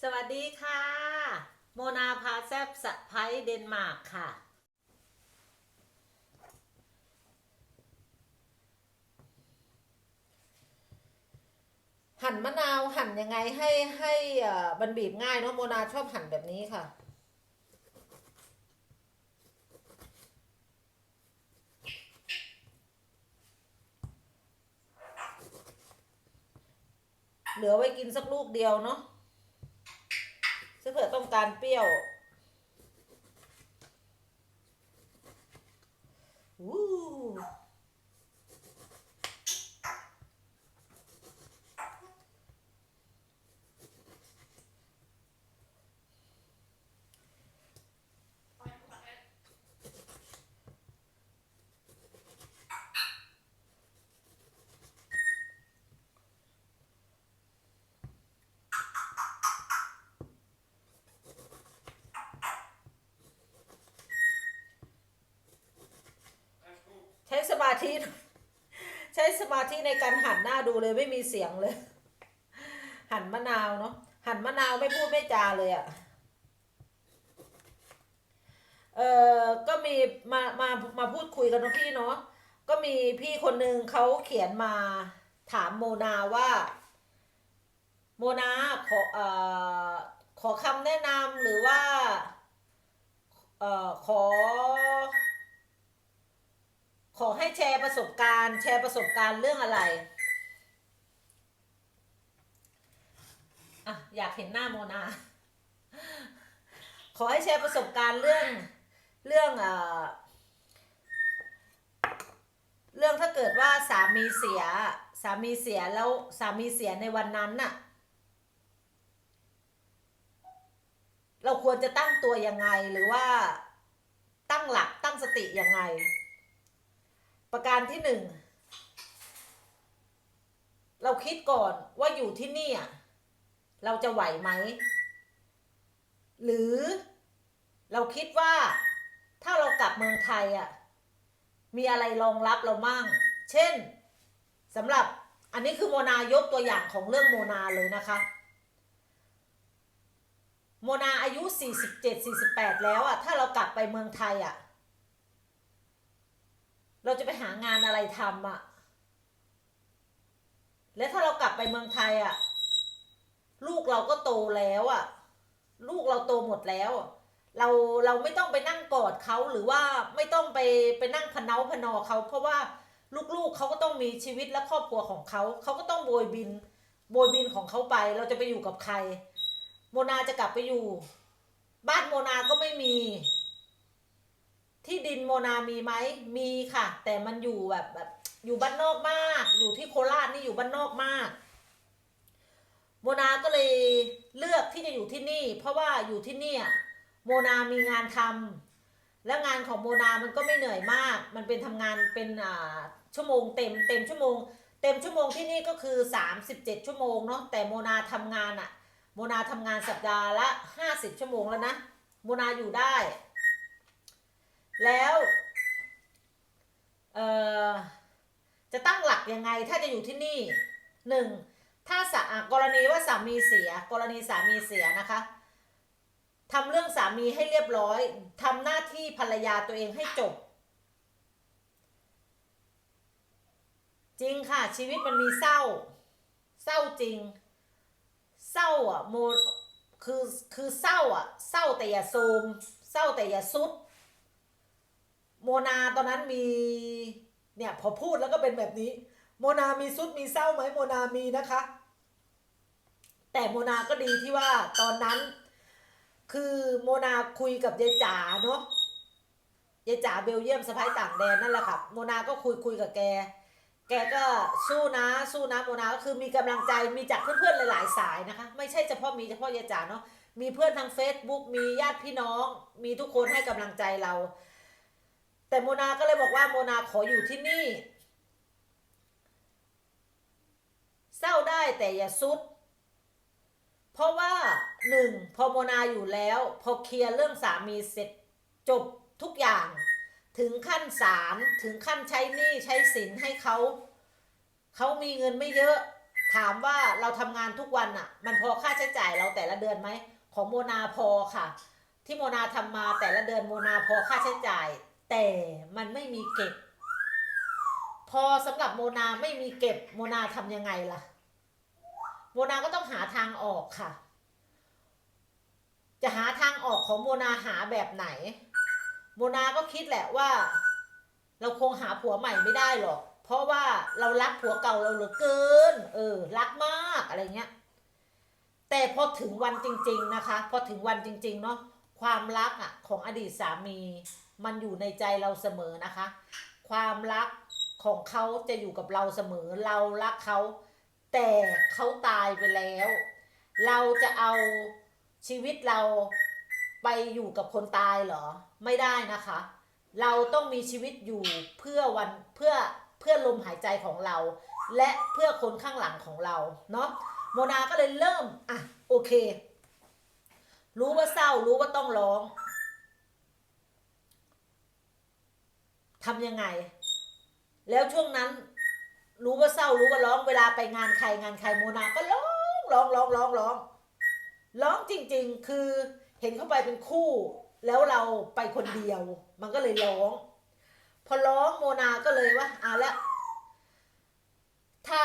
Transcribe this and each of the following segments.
สวัสดีค่ะ โมนาพาแซบสะไพยเดนมาร์กค่ะ หั่นมะนาวหั่นยังไงให้ให้เอ่อมันบีบง่ายเนาะโมนาชอบหั่นแบบนี้ค่ะเหลือไว้กินสักลูกเดียวเนาะ ต้องการเปรี้ยววู้ใช้ส มาธิ ใช้สมาธิในการหั่นหน้าดูเลยไม่มีเสียงเลย หั่นมะนาวเนาะหั่นมะนาวไม่พูดไม่จาเลยอะ่ะเออก็มีมามามาพูดคุยกันนะพี่เนาะก็มีพี่คนหนึ่งเขาเขียนมาถามโมนาว่า โมนาขอเอ่อขอคำแนะนำหรือว่าเอ่อขอ ขอให้แชร์ประสบการณ์ แชร์ประสบการณ์เรื่องอะไรอะอยากเห็นหน้าโมนา ขอให้แชร์ประสบการณ์เรื่องเรื่องเอ่อเรื่องถ้าเกิดว่าสามีเสีย สามีเสียแล้วสามีเสียในวันนั้นน่ะ เราควรจะตั้งตัวยังไงหรือว่าตั้งหลักตั้งสติยังไง ประการที่หนึ่งเราคิดก่อนว่าอยู่ที่นี่อะเราจะไหวไหม หรือเราคิดว่าถ้าเรากลับเมืองไทยอะมีอะไรรองรับเรามั่ง เช่นสำหรับอันนี้คือโมนายกตัวอย่างของเรื่องโมนาเลยนะคะ โมนาอายุ 47 48 แล้วอะถ้าเรากลับไปเมืองไทยอะ เราจะไปหางานอะไรทำอะและถ้าเรากลับไปเมืองไทยอะลูกเราก็โตแล้วอะลูกเราโตหมดแล้ว เราเราไม่ต้องไปนั่งกอดเขาหรือว่าไม่ต้องไปไปนั่งพะเนาพนอเขาเพราะว่าลูกๆเขาก็ต้องมีชีวิตและครอบครัวของเขาเขาก็ต้องโบยบิน โบยบินของเขาไป เราจะไปอยู่กับใคร โมนาจะกลับไปอยู่ บ้านโมนาก็ไม่มี ที่ดินโมนามีไหมมีค่ะ แต่มันอยู่แบบแบบอยู่บ้านนอกมาก อยู่ที่โคราชนี่อยู่บ้านนอกมาก โมนาก็เลยเลือกที่จะอยู่ที่นี่ เพราะว่าอยู่ที่นี่อะโมนามีงานทำและงานของโมนามันก็ไม่เหนื่อยมาก มันเป็นทำงานเป็นอ่าชั่วโมงเต็มเต็มชั่วโมง เต็มชั่วโมงที่นี่ก็คือ 37 ชั่วโมงเนาะแต่โมนาทำงานอะโมนาทำงานสัปดาห์ละ 50 ชั่วโมงแล้วนะโมนาอยู่ได้ แล้วเอ่อจะตั้งหลักยังไงถ้าจะอยู่ที่นี่หนึ่งถ้าสะอะกรณีว่าสามีเสีย กรณีสามีเสียนะคะทำเรื่องสามีให้เรียบร้อยทำหน้าที่ภรรยาตัวเองให้จบ จริงค่ะ ชีวิตมันมีเศร้า เศร้าจริง เศร้าอะโมคือคือเศร้าอะ เศร้าแต่อย่าโทรมเศร้าแต่อย่าซุด โมนาตอนนั้นมีเนี่ยพอพูดแล้วก็เป็นแบบนี้ โมนามีซุดมีเศร้าไหมโมนามีนะคะ แต่โมนาก็ดีที่ว่าตอนนั้น คือโมนาคุยกับยายจ๋าเนาะยายจ๋าเบลเยียมสะพ้ายต่างแดนนั่นแหละค่ะโมนาก็คุยคุยกับแก แกก็สู้นะสู้นะโมนาก็คือมีกำลังใจมีจากเพื่อนๆหลาย ๆ สายนะคะ ไม่ใช่เฉพาะมีเฉพาะยายจ๋าเนาะมีเพื่อนทาง Facebook มีญาติพี่น้อง มีทุกคนให้กำลังใจเรา แต่โมนาก็เลยบอกว่าโมนาขออยู่ที่นี่ เศร้าได้แต่อย่าซุด เพราะว่าหนึ่งพอโมนาอยู่แล้ว พอเคลียร์เรื่องสามีเสร็จจบทุกอย่าง ถึงขั้นศาลถึงขั้นใช้หนี้ใช้สินให้เขาเขามีเงินไม่เยอะ ถามว่าเราทำงานทุกวันอะมันพอค่าใช้จ่ายเราแต่ละเดือนไหมของโมนาพอค่ะ ที่โมนาทำมาแต่ละเดือนโมนาพอค่าใช้จ่าย แต่มันไม่มีเก็บ พอสำหรับโมนาไม่มีเก็บโมนาทำยังไงล่ะ โมนาก็ต้องหาทางออกค่ะ จะหาทางออกของโมนาหาแบบไหน โมนาก็คิดแหละว่า เราคงหาผัวใหม่ไม่ได้หรอก เพราะว่าเรารักผัวเก่าเราเหลือเกิน เออ รักมากอะไรเงี้ย แต่พอถึงวันจริง ๆนะคะ พอถึงวันจริง ๆ เนาะความรักอะของอดีตสามี มันอยู่ในใจเราเสมอนะคะ ความรักของเขาจะอยู่กับเราเสมอ เรารักเขา แต่เขาตายไปแล้ว เราจะเอาชีวิตเราไปอยู่กับคนตายเหรอ ไม่ได้นะคะ เราต้องมีชีวิตอยู่เพื่อวันเพื่อเพื่อลมหายใจของเรา และเพื่อคนข้างหลังของเราเนาะโมนาก็เลยเริ่มอะโอเค รู้ว่าเศร้ารู้ว่าต้องร้อง ทำยังไง แล้วช่วงนั้น รู้ว่าเศร้ารู้ว่าร้องเวลาไปงานใครงานใครโมนาก็ร้องร้องร้องร้องร้องร้องจริง ๆ คือเห็นเข้าไปเป็นคู่ แล้วเราไปคนเดียว มันก็เลยร้อง พอร้องโมนาก็เลยว่าอะแล้วถ้า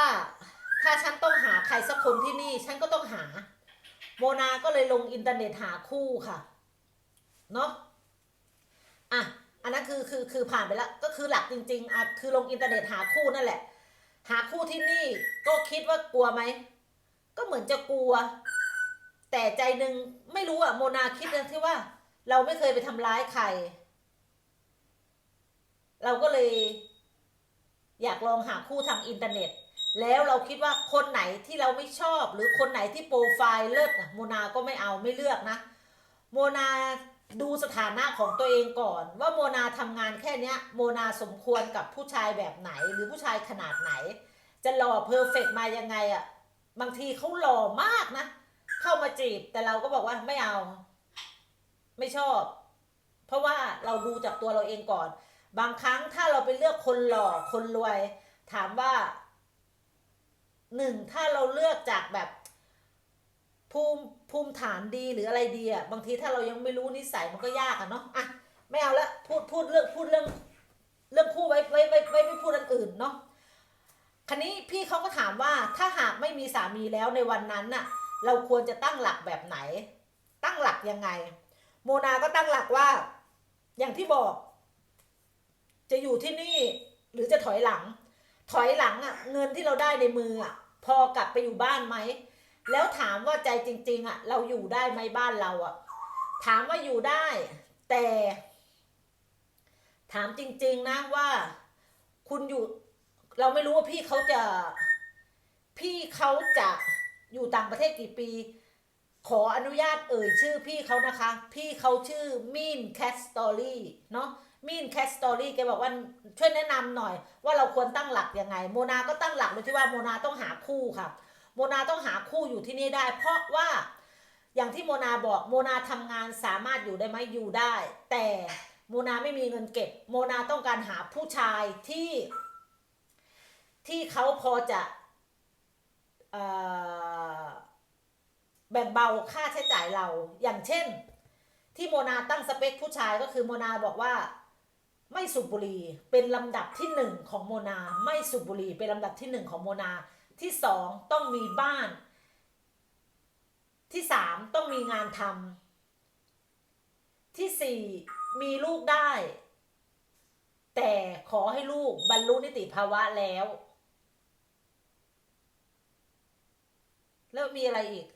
ถ้าฉันต้องหาใครสักคนที่นี่ ฉันก็ต้องหา โมนาก็เลยลงอินเทอร์เน็ตหาคู่ค่ะ เนาะอะ อันนั้นคือคือคือผ่านไปแล้วก็คือหลักจริงๆอะคือลงอินเทอร์เน็ตหาคู่นั่นแหละ หาคู่ที่นี่ก็คิดว่ากลัวไหมก็เหมือนจะกลัว แต่ใจหนึ่งไม่รู้อะโมนาคิดนะที่ว่า เราไม่เคยไปทำร้ายใคร เราก็เลย อยากลองหาคู่ทางอินเทอร์เน็ต แล้วเราคิดว่าคนไหนที่เราไม่ชอบ หรือคนไหนที่โปรไฟล์เลิศนะโมนาก็ไม่เอาไม่เลือกนะโมนา ดูสถานะของตัวเองก่อน ว่าโมนาทำงานแค่เนี้ย โมนาสมควรกับผู้ชายแบบไหน หรือผู้ชายขนาดไหน จะหล่อเพอร์เฟกมายังไงอะบางทีเขาหล่อมากนะ เข้ามาจีบแต่เราก็บอกว่าไม่เอา ไม่ชอบ เพราะว่าเราดูจากตัวเราเองก่อน บางครั้งถ้าเราไปเลือกคนหล่อคนรวย ถามว่าหนึ่งถ้าเราเลือกจากแบบ ภูมิภูมิฐานดีหรืออะไรดีอะบางทีถ้าเรายังไม่รู้นิสัยมันก็ยากอะเนาะอะไม่เอาละพูดพูดเรื่องพูดเรื่องเรื่องคู่ไว้ไว้ไว้ไว้ไม่พูดอันอื่นเนาะคันนี้พี่เขาก็ถามว่าถ้าหากไม่มีสามีแล้วในวันนั้นน่ะ เราควรจะตั้งหลักแบบไหน ตั้งหลักยังไง โมนาก็ตั้งหลักว่า อย่างที่บอก จะอยู่ที่นี่หรือจะถอยหลัง ถอยหลังอะ่ะ เงินที่เราได้ในมืออะ่ะ พอกลับไปอยู่บ้านไหม แล้วถามว่าใจจริง ๆอะ่ะเราอยู่ได้ไหมบ้านเราอะ่ะถามว่าอยู่ได้ แต่ ถามจริง ๆ นะว่า คุณอยู่ เราไม่รู้ว่าพี่เขาจะ พี่เขาจะอยู่ต่างประเทศกี่ปี ขออนุญาตเอ่ยชื่อพี่เขานะคะ พี่เขาชื่อมีนแคสตอรี่เนาะมีนแคสตอรี่แกบอกว่าช่วยแนะนำหน่อย ว่าเราควรตั้งหลักยังไง โมนาก็ตั้งหลักโดยที่ว่าโมนาต้องหาคู่ค่ะ โมนาต้องหาคู่อยู่ที่นี่ได้ เพราะว่าอย่างที่โมนาบอกโมนาทำงานสามารถอยู่ได้ไหมอยู่ได้ แต่โมนาไม่มีเงินเก็บ โมนาต้องการหาผู้ชายที่ ที่เขาพอจะแบ่งเบาค่าใช้จ่ายเรา อย่างเช่น ที่โมนาตั้งสเปคผู้ชายก็คือโมนาบอกว่าไม่สูบบุหรี่เป็นลำดับที่หนึ่งของโมนา ไม่สูบบุหรี่เป็นลำดับที่หนึ่งของโมนา ที่สองต้องมีบ้าน ที่สามต้องมีงานทำที่สี่มีลูกได้ แต่ขอให้ลูกบรรลุนิติภาวะแล้ว แล้วมีอะไรอีก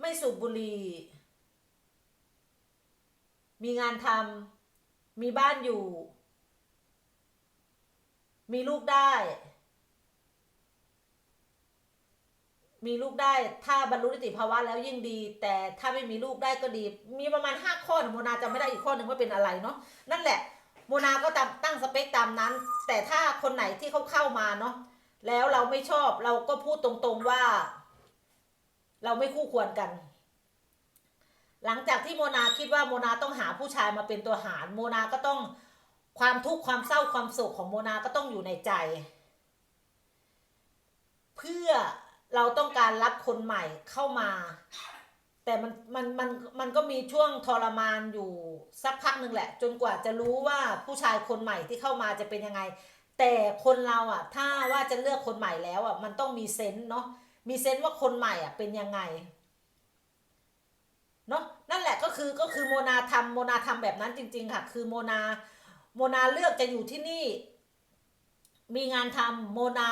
ไม่สูบบุหรี่มีงานทำมีบ้านอยู่ มีลูกได้ มีลูกได้ถ้าบรรลุนิติภาวะแล้วยิ่งดี แต่ถ้าไม่มีลูกได้ก็ดี มีประมาณห้าข้อโมนาจำไม่ได้อีกข้อหนึ่งว่าเป็นอะไรเนาะนั่นแหละโมนาก็ตามตั้งสเปคตามนั้น แต่ถ้าคนไหนที่เขาเข้ามาเนาะแล้วเราไม่ชอบเราก็พูดตรงๆว่า เราไม่คู่ควรกัน หลังจากที่โมนาคิดว่าโมนาต้องหาผู้ชายมาเป็นตัวหารโมนาก็ต้องความทุกข์ความเศร้าความโศกของโมนาก็ต้องอยู่ในใจ เพื่อ เราต้องการรับคนใหม่เข้ามา แต่มันมันมันมันก็มีช่วงทรมานอยู่สักพักหนึ่งแหละ จนกว่าจะรู้ว่าผู้ชายคนใหม่ที่เข้ามาจะเป็นยังไง แต่คนเราอะ ถ้าว่าจะเลือกคนใหม่แล้วอะ มันต้องมีเซนส์เนาะมีเซนส์ว่าคนใหม่อะเป็นยังไงเนาะนั่นแหละก็คือก็คือโมนาทำโมนาทำแบบนั้นจริง ๆ ค่ะ คือโมนาโมนาเลือกจะอยู่ที่นี่ มีงานทำโมนา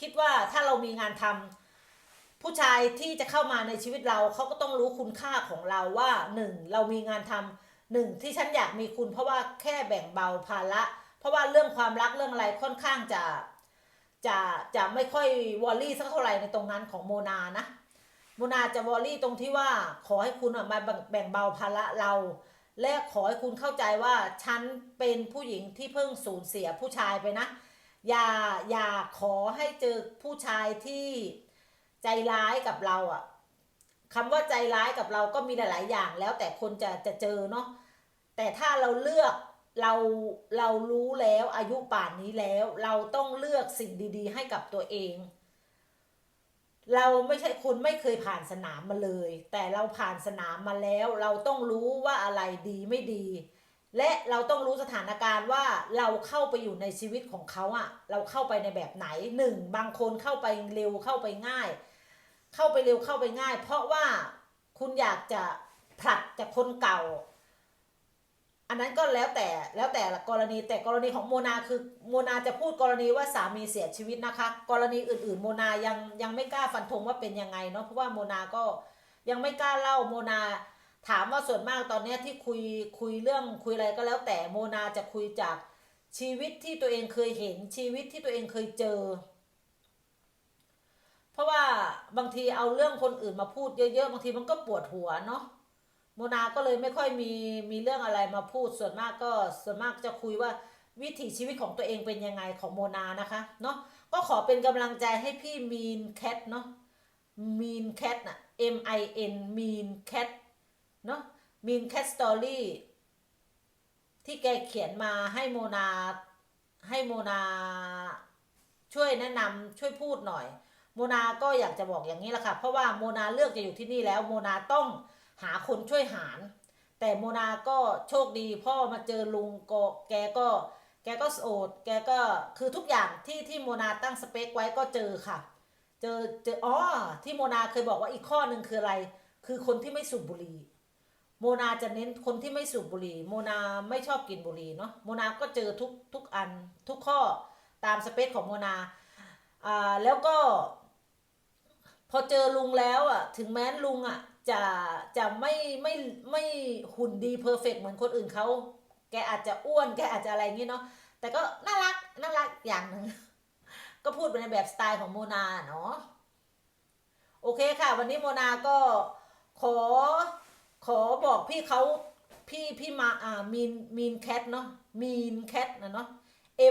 คิดว่าถ้าเรามีงานทำ ผู้ชายที่จะเข้ามาในชีวิตเราเขาก็ต้องรู้คุณค่าของเราว่าหนึ่งเรามีงานทำหนึ่งที่ฉันอยากมีคุณ เพราะว่าแค่แบ่งเบาภาระเพราะว่าเรื่องความรักเรื่องอะไรค่อนข้างจะจะจะไม่ค่อยวอลลี่สักเท่าไหร่ในตรงนั้นของโมนานะโมนาจะวอลลี่ตรงที่ว่าขอให้คุณมาแบ่งเบาภาระเรา และขอให้คุณเข้าใจว่าฉันเป็นผู้หญิงที่เพิ่งสูญเสียผู้ชายไปนะ อย่าอย่าขอให้เจอผู้ชายที่ ใจร้ายกับเราอะคำว่าใจร้ายกับเราก็มีหลาย ๆ อย่างแล้วแต่คนจะจะเจอเนาะแต่ถ้าเราเลือกเราเรารู้แล้วอายุป่านนี้แล้ว เราต้องเลือกสิ่งดี ๆ ให้กับตัวเอง เราไม่ใช่คนไม่เคยผ่านสนามมาเลย แต่เราผ่านสนามมาแล้ว เราต้องรู้ว่าอะไรดีไม่ดี และเราต้องรู้สถานการณ์ว่าเราเข้าไปอยู่ในชีวิตของเขาอะเราเข้าไปในแบบไหนหนึ่งบางคนเข้าไปเร็วเข้าไปง่าย เข้าไปเร็วเข้าไปง่าย เพราะว่าคุณอยากจะผลัดจากคนเก่า อันนั้นก็แล้วแต่แล้วแต่ละกรณีแต่กรณีของโมนาคือโมนาจะพูดกรณีว่าสามีเสียชีวิตนะคะ กรณีอื่น ๆ โมนายังยังไม่กล้าฟันธงว่าเป็นยังไงเนาะเพราะว่าโมนาก็ยังไม่กล้าเล่าโมนาถามว่าส่วนมากตอนนี้ที่คุยคุยเรื่องคุยอะไรก็แล้วแต่โมนาจะคุยจากชีวิตที่ตัวเองเคยเห็นชีวิตที่ตัวเองเคยเจอ เพราะว่าบางทีเอาเรื่องคนอื่นมาพูดเยอะๆ บางทีมันก็ปวดหัวเนาะโมนาก็เลยไม่ค่อยมีมีเรื่องอะไรมาพูดส่วนมากก็ส่วนมากจะคุยว่าวิถีชีวิตของตัวเองเป็นยังไงของโมนานะคะเนาะก็ขอเป็นกำลังใจให้พี่มีนแคทเนาะมีนแคทน่ะ M I N มีนแคทเนาะมีนแคทสตอรี่ที่แกเขียนมาให้โมนาให้โมนาช่วยแนะนำช่วยพูดหน่อย โมนาก็อยากจะบอกอย่างนี้แหละค่ะ เพราะว่าโมนาเลือกจะอยู่ที่นี่แล้ว โมนาต้องหาคนช่วยหาร แต่โมนาก็โชคดี พ่อมาเจอลุงก็แกก็ แกก็โสดแกก็คือทุกอย่างที่ที่โมนาตั้งสเปคไว้ก็เจอค่ะ เจอเจออ๋อที่โมนาเคยบอกว่าอีกข้อหนึ่งคืออะไร คือคนที่ไม่สูบบุหรี่โมนาจะเน้นคนที่ไม่สูบบุหรี่ โมนาไม่ชอบกินบุหรี่เนาะโมนาก็เจอทุกทุกอันทุกข้อตามสเปคของโมนาอ่าแล้วก็ อเจอลุงแล้วอะ ถึงแม้ลุงอะ จะจะไม่ไม่ไม่หุ่นดีเพอร์เฟกเหมือนคนอื่นเขาแกอาจจะอ้วนแกอาจจะอะไรอย่างงี้เนาะแต่ก็น่ารักน่ารักอย่างหนึ่งก็พูดไปในแบบสไตล์ของโมนาเนาะโอเคค่ะ วันนี้โมนาก็ขอขอบอกพี่เขาพี่พี่มาอ่ามีนมีนแคทเนาะมีนแคทนะเนาะ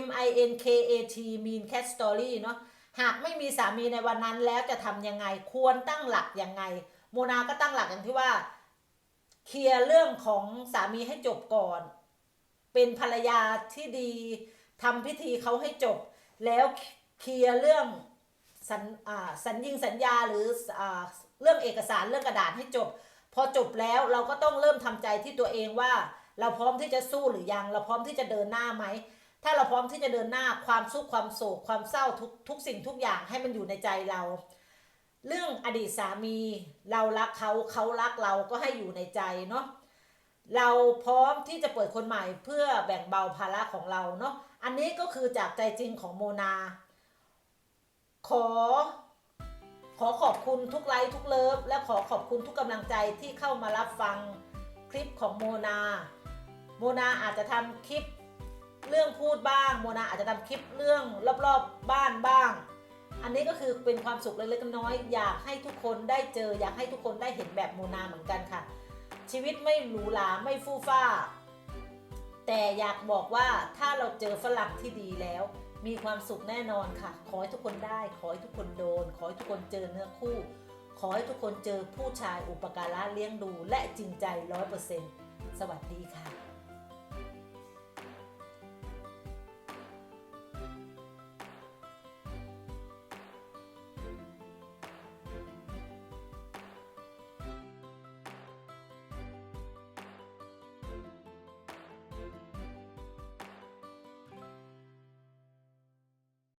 M I N K A T มีนแคทสตอรี่เนาะ หากไม่มีสามีในวันนั้นแล้วจะทำยังไงควรตั้งหลักยังไง โมนาก็ตั้งหลักอย่างที่ว่า เคลียร์เรื่องของสามีให้จบก่อน เป็นภรรยาที่ดีทำพิธีเขาให้จบ แล้วเคลียร์เรื่องสัญสัญญิงสัญญาหรืออเรื่องเอกสารเรื่องกระดาษให้จบ พอจบแล้วเราก็ต้องเริ่มทำใจที่ตัวเองว่า เราพร้อมที่จะสู้หรือยัง เราพร้อมที่จะเดินหน้าไหม ถ้าเราพร้อมที่จะเดินหน้าความสุขความโศกความเศร้าทุกทุกสิ่งทุกอย่างให้มันอยู่ในใจเรา เรื่องอดีตสามีเรารักเขาเขารักเราก็ให้อยู่ในใจเนาะเราพร้อมที่จะเปิดคนใหม่เพื่อแบ่งเบาภาระของเราเนาะอันนี้ก็คือจากใจจริงของโมนา ขอ ขอขอบคุณทุกไลค์ทุกเลิฟ และขอขอบคุณทุกกำลังใจที่เข้ามารับฟังคลิปของโมนา โมนาอาจจะทำคลิป เรื่องพูดบ้างโมนาอาจจะทำคลิปเรื่องรอบๆบ้านบ้าง อันนี้ก็คือเป็นความสุขเล็กๆน้อยๆอยากให้ทุกคนได้เจอ อยากให้ทุกคนได้เห็นแบบโมนาเหมือนกันค่ะ ชีวิตไม่หรูหราไม่ฟู่ฟ้า แต่อยากบอกว่าถ้าเราเจอฝรั่งที่ดีแล้ว มีความสุขแน่นอนค่ะ ขอให้ทุกคนได้ ขอให้ทุกคนโดน ขอให้ทุกคนเจอเนื้อคู่ ขอให้ทุกคนเจอผู้ชายอุปการะเลี้ยงดู และจริงใจร้อยเปอร์เซ็นต์สวัสดีค่ะ